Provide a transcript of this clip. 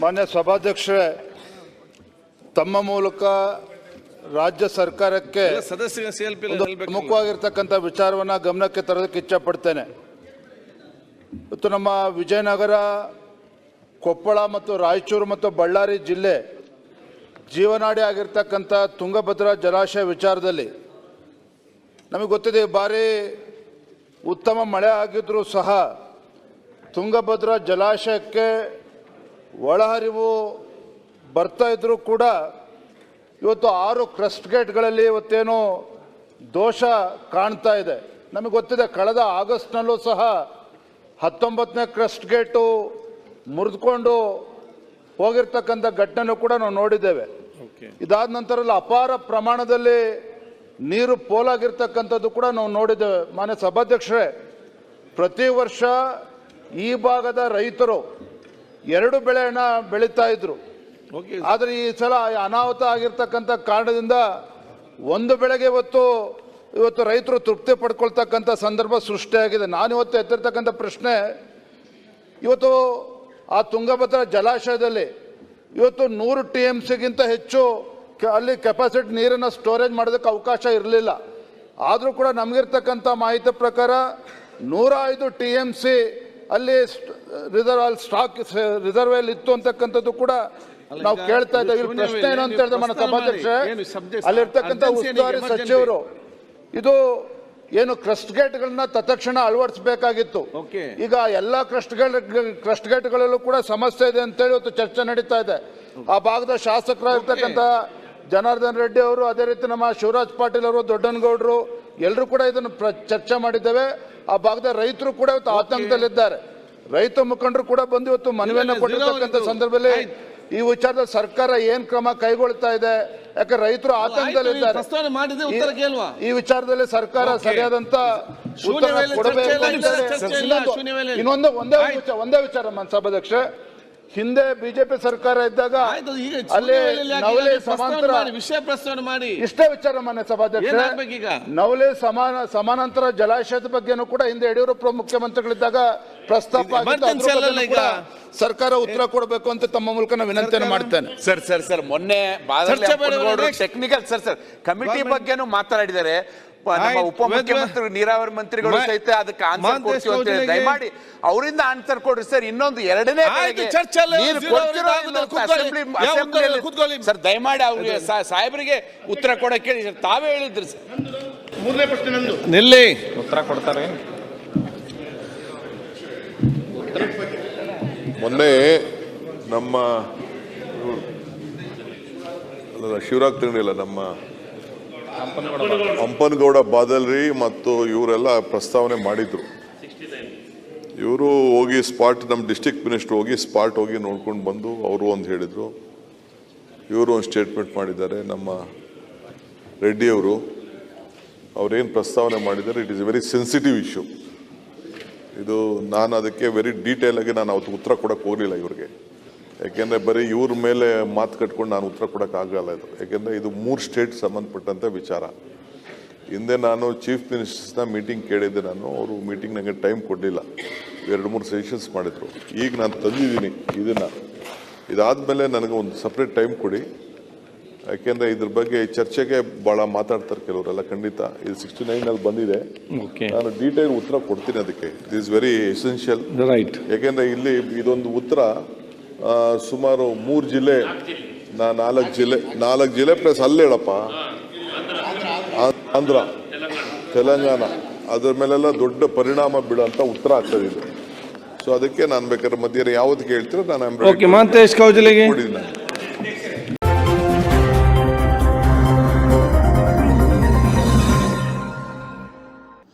ಮಾನ್ಯ ಸಭಾಧ್ಯಕ್ಷರೇ ತಮ್ಮ ಮೂಲಕ ರಾಜ್ಯ ಸರ್ಕಾರಕ್ಕೆ ಪ್ರಮುಖವಾಗಿರ್ತಕ್ಕಂಥ ವಿಚಾರವನ್ನ ಗಮನಕ್ಕೆ ತರೋದಕ್ಕೆ ಇಚ್ಛಪಡ್ತೇನೆ. ಇವತ್ತು ನಮ್ಮ ವಿಜಯನಗರ ಕೊಪ್ಪಳ ಮತ್ತು ರಾಯಚೂರು ಮತ್ತು ಬಳ್ಳಾರಿ ಜಿಲ್ಲೆ ಜೀವನಾಡಿ ಆಗಿರ್ತಕ್ಕಂಥ ತುಂಗಭದ್ರಾ ಜಲಾಶಯ ವಿಚಾರದಲ್ಲಿ ನಮಗೆ ಗೊತ್ತಿದೆ ಭಾರಿ ಬಾರಿ ಉತ್ತಮ ಮಳೆ ಆಗಿದ್ರೂ ಸಹ ತುಂಗಭದ್ರಾ ಜಲಾಶಯಕ್ಕೆ ಒಳಹರಿವು ಬರ್ತಾ ಇದ್ರೂ ಕೂಡ ಇವತ್ತು ಆರು ಕ್ರಸ್ಟ್ ಗೇಟ್ಗಳಲ್ಲಿ ಇವತ್ತೇನು ದೋಷ ಕಾಣ್ತಾ ಇದೆ. ನಮಗೆ ಗೊತ್ತಿದೆ ಕಳೆದ ಆಗಸ್ಟ್ನಲ್ಲೂ ಸಹ ಹತ್ತೊಂಬತ್ತನೇ ಕ್ರಸ್ಟ್ ಗೇಟು ಮುರಿದುಕೊಂಡು ಹೋಗಿರ್ತಕ್ಕಂಥ ಘಟನೆನೂ ಕೂಡ ನಾವು ನೋಡಿದ್ದೇವೆ. ಇದಾದ ನಂತರ ಅಪಾರ ಪ್ರಮಾಣದಲ್ಲಿ ನೀರು ಪೋಲಾಗಿರ್ತಕ್ಕಂಥದ್ದು ಕೂಡ ನಾವು ನೋಡಿದ್ದೇವೆ. ಮಾನ್ಯ ಸಭಾಧ್ಯಕ್ಷರೇ ಪ್ರತಿ ವರ್ಷ ಈ ಭಾಗದ ರೈತರು ಎರಡು ಬೆಳೆನ ಬೆಳೀತಾ ಇದ್ರು. ಆದರೆ ಈ ಸಲ ಅನಾಹುತ ಆಗಿರ್ತಕ್ಕಂಥ ಕಾರಣದಿಂದ ಒಂದು ಬೆಳೆಗೆ ಇವತ್ತು ಇವತ್ತು ರೈತರು ತೃಪ್ತಿ ಪಡ್ಕೊಳ್ತಕ್ಕಂಥ ಸಂದರ್ಭ ಸೃಷ್ಟಿಯಾಗಿದೆ. ನಾನು ಇವತ್ತು ಎತ್ತಿರ್ತಕ್ಕಂಥ ಪ್ರಶ್ನೆ ಇವತ್ತು ಆ ತುಂಗಭದ್ರಾ ಜಲಾಶಯದಲ್ಲಿ ಇವತ್ತು ನೂರು ಟಿ ಎಂ ಸಿಗಿಂತ ಹೆಚ್ಚು ಅಲ್ಲಿ ಕೆಪಾಸಿಟಿ ನೀರನ್ನು ಸ್ಟೋರೇಜ್ ಮಾಡೋದಕ್ಕೆ ಅವಕಾಶ ಇರಲಿಲ್ಲ. ಆದರೂ ಕೂಡ ನಮಗಿರ್ತಕ್ಕಂಥ ಮಾಹಿತಿ ಪ್ರಕಾರ ನೂರ ಐದು ಟಿ ಎಂ ಸಿ ಅಲ್ಲಿ ರಿಸರ್ವ್ ಅಲ್ಲಿ ಸ್ಟಾಕ್ ರಿಸರ್ವೇಲ್ ಇತ್ತು ಅಂತಕ್ಕಂಥದ್ದು ಕೂಡ ನಾವು ಕೇಳ್ತಾ ಇದ್ದೇವೆ. ಇಲ್ಲಿ ಪ್ರಶ್ನೆ ಏನು ಅಂತ ಹೇಳಿದ್ರೆ ಮಾಡಿ. ಸಭಾಧ್ಯಕ್ಷ ಅಲ್ಲಿರ್ತಕ್ಕಂಥ ಉಸ್ತುವಾರಿ ಸಚಿವರು ಇದು ಏನು ಕ್ರಸ್ಟ್ ಗೇಟ್ಗಳನ್ನ ತತ್ಕ್ಷಣ ಅಳವಡಿಸಬೇಕಾಗಿತ್ತು. ಈಗ ಎಲ್ಲ ಕ್ರಸ್ಟ್ ಕ್ರಸ್ಟ್ ಗೇಟ್ಗಳಲ್ಲೂ ಕೂಡ ಸಮಸ್ಯೆ ಇದೆ ಅಂತೇಳಿ ಇವತ್ತು ಚರ್ಚೆ ನಡೀತಾ ಇದೆ. ಆ ಭಾಗದ ಶಾಸಕರಾಗಿರ್ತಕ್ಕಂಥ ಜನಾರ್ದನ್ ರೆಡ್ಡಿ ಅವರು ಅದೇ ರೀತಿ ನಮ್ಮ ಶಿವರಾಜ್ ಪಾಟೀಲ್ ಅವರು ದೊಡ್ಡನಗೌಡರು ಎಲ್ಲರೂ ಕೂಡ ಇದನ್ನು ಚರ್ಚೆ ಮಾಡಿದ್ದೇವೆ. ಆ ಭಾಗದ ರೈತರು ಕೂಡ ಇವತ್ತು ಆತಂಕದಲ್ಲಿದ್ದಾರೆ. ರೈತ ಮುಖಂಡರು ಕೂಡ ಬಂದು ಇವತ್ತು ಮನವಿಯನ್ನ ಕೊಟ್ಟಿರ್ತಕ್ಕಂಥ ಸಂದರ್ಭದಲ್ಲಿ ಈ ವಿಚಾರದಲ್ಲಿ ಸರ್ಕಾರ ಏನ್ ಕ್ರಮ ಕೈಗೊಳ್ತಾ ಇದೆ? ಯಾಕೆ ರೈತರು ಆತಂಕದಲ್ಲಿದ್ದಾರೆ. ಈ- ವಿಚಾರದಲ್ಲಿ ಸರ್ಕಾರ ಸರಿಯಾದಂತ ಉತ್ತರ ಕೊಡಬೇಕು ಇನ್ನೊಂದು- ಒಂದೇ ವಿಚಾರ ಒಂದೇ ವಿಚಾರ ಮನ್ ಸಭಾಧ್ಯಕ್ಷ ಹಿಂದೆ ಬಿಜೆಪಿ ಸರ್ಕಾರ ಇದ್ದಾಗ ಅಲ್ಲಿ ನವಲೆ? ಸಮಾಂತರ ವಿಷಯ ಪ್ರಸ್ತಾವನೆ ಮಾಡಿ. ಇಷ್ಟೇ ವಿಚಾರ ಮಾನ್ಯ ಸಭಾಧ್ಯಕ್ಷ ನವಲೆ ಸಮಾನ ಸಮಾನಾಂತರ ಜಲಾಶಯದ ಬಗ್ಗೆನೂ ಕೂಡ ಹಿಂದೆ ಯಡಿಯೂರಪ್ಪ ಮುಖ್ಯಮಂತ್ರಿಗಳಿದ್ದಾಗ ಪ್ರಸ್ತಾಪ ಸರ್ಕಾರ ಉತ್ತರ ಕೊಡಬೇಕು ಅಂತ ತಮ್ಮ ಮೂಲಕ ನಾನು ವಿನಂತಿಯನ್ನು ಮಾಡ್ತೇನೆ. ಸರ್ ಸರ್ ಸರ್ ಮೊನ್ನೆ ಟೆಕ್ನಿಕಲ್ ಸರ್ ಸರ್ ಕಮಿಟಿ ಬಗ್ಗೆನೂ ಮಾತಾಡಿದ್ದಾರೆ. ಪ- ನಮ್ಮ ಉಪಮುಖ್ಯಮಂತ್ರಿ ನೀರಾವರಿ ಮಂತ್ರಿಗಳು ಸಹಿತ ಅದಕ್ಕೆ ಆನ್ಸರ್ ಕೊಡ್ತೀವಿ ಅಂತ ಹೇಳಿ ದಯಮಾಡಿ ಅವರಿಂದ ಆನ್ಸರ್ ಕೊಡ್ರಿ ಸರ್. ಇನ್ನೊಂದು ಎರಡನೇ ಸರ್ ದಯಮಾಡಿ ಅವ್ರಿಗೆ ಸಾ- ಸಾಹೇಬರಿಗೆ ಉತ್ತರ ಕೊಡಕ್ಕೆ ಹೇಳಿ ಸರ್. ತಾವೇ ಹೇಳಿದ್ರಿ ಸರ್. ನಿಲ್ಲಿ. ಉತ್ತರ ಕೊಡ್ತಾರೆ. ಮೊನ್ನೆ ನಮ್ಮ ಶಿವರಾಗ್ ಶಿವರಾಜ್ ತಿಂಗಳಿಲ್ಲ ನಮ್ಮ ಹಂಪನಗೌಡ ಬಾದಲ್ರಿ ಮತ್ತು ಇವರೆಲ್ಲ ಪ್ರಸ್ತಾವನೆ ಮಾಡಿದ್ರು. ಇವರು ಹೋಗಿ ಸ್ಪಾಟ್, ನಮ್ಮ ಡಿಸ್ಟಿಕ್ ಮಿನಿಸ್ಟರ್ ಹೋಗಿ ಸ್ಪಾಟ್ ಹೋಗಿ ನೋಡ್ಕೊಂಡು ಬಂದು ಅವರು ಒಂದು ಹೇಳಿದರು. ಇವರು ಒಂದು ಸ್ಟೇಟ್ಮೆಂಟ್ ಮಾಡಿದ್ದಾರೆ, ನಮ್ಮ ರೆಡ್ಡಿಯವರು ಅವರೇನು ಪ್ರಸ್ತಾವನೆ ಮಾಡಿದ್ದಾರೆ it is very sensitive issue ಇದು ನಾನು ಅದಕ್ಕೆ ವೆರಿ ಡೀಟೇಲಾಗಿ ನಾನು ಅವತ್ತು ಉತ್ತರ ಕೊಡೋಕ್ಕೆ ಹೋಗಲಿಲ್ಲ ಇವ್ರಿಗೆ. ಯಾಕೆಂದರೆ ಬರೀ ಇವ್ರ ಮೇಲೆ ಮಾತು ಕಟ್ಕೊಂಡು ನಾನು ಉತ್ತರ ಕೊಡಕ್ಕೆ ಆಗಲ್ಲ ಇದು. ಯಾಕೆಂದರೆ ಇದು ಮೂರು ಸ್ಟೇಟ್ ಸಂಬಂಧಪಟ್ಟಂಥ ವಿಚಾರ. ಹಿಂದೆ ನಾನು ಚೀಫ್ ಮಿನಿಸ್ಟರ್ಸ್ನ ಮೀಟಿಂಗ್ ಕೇಳಿದ್ದೆ ನಾನು ಅವರು ಮೀಟಿಂಗ್ ನನಗೆ ಟೈಮ್ ಕೊಡಲಿಲ್ಲ. ಎರಡು ಮೂರು ಸೆಷನ್ಸ್ ಮಾಡಿದರು. ಈಗ ನಾನು ತಂದಿದ್ದೀನಿ ಇದನ್ನು. ಇದಾದಮೇಲೆ ನನಗೆ ಒಂದು ಸಪ್ರೇಟ್ ಟೈಮ್ ಕೊಡಿ. ಯಾಕೆಂದರೆ ಇದ್ರ ಬಗ್ಗೆ ಚರ್ಚೆಗೆ ಭಾಳ ಮಾತಾಡ್ತಾರೆ ಕೆಲವರೆಲ್ಲ ಖಂಡಿತ. ಇದು ಸಿಕ್ಸ್ಟಿ ನೈನಲ್ಲಿ ಬಂದಿದೆ. ನಾನು ಡೀಟೇಲ್ ಉತ್ತರ ಕೊಡ್ತೀನಿ ಅದಕ್ಕೆ. It is very essential right ಯಾಕೆಂದರೆ ಇಲ್ಲಿ ಇದೊಂದು ಉತ್ತರ ಸುಮಾರು ಮೂರು ಜಿಲ್ಲೆ ನಾ ನಾಲ್ಕು ಜಿಲ್ಲೆ ನಾಲ್ಕು ಜಿಲ್ಲೆ ಪ್ಲಸ್ ಅಲ್ಲಿ ಹೇಳಪ್ಪ. ಆಂಧ್ರ ತೆಲಂಗಾಣ ಅದ್ರ ಮೇಲೆಲ್ಲ ದೊಡ್ಡ ಪರಿಣಾಮ ಬೀಳಂತ ಉತ್ತರ ಆಗ್ತದೆ ಇದು. ಸೊ ಅದಕ್ಕೆ ನಾನು ಬೇಕಾದ್ರೆ ಮಧ್ಯಾಹ್ನ ಯಾವ್ದು ಕೇಳ್ತೀರೋ ನಾನು ಓಕೆ ಮಹಾಂತೇಶ್ ಕೌಜಲಿಗೆ. ನಾನು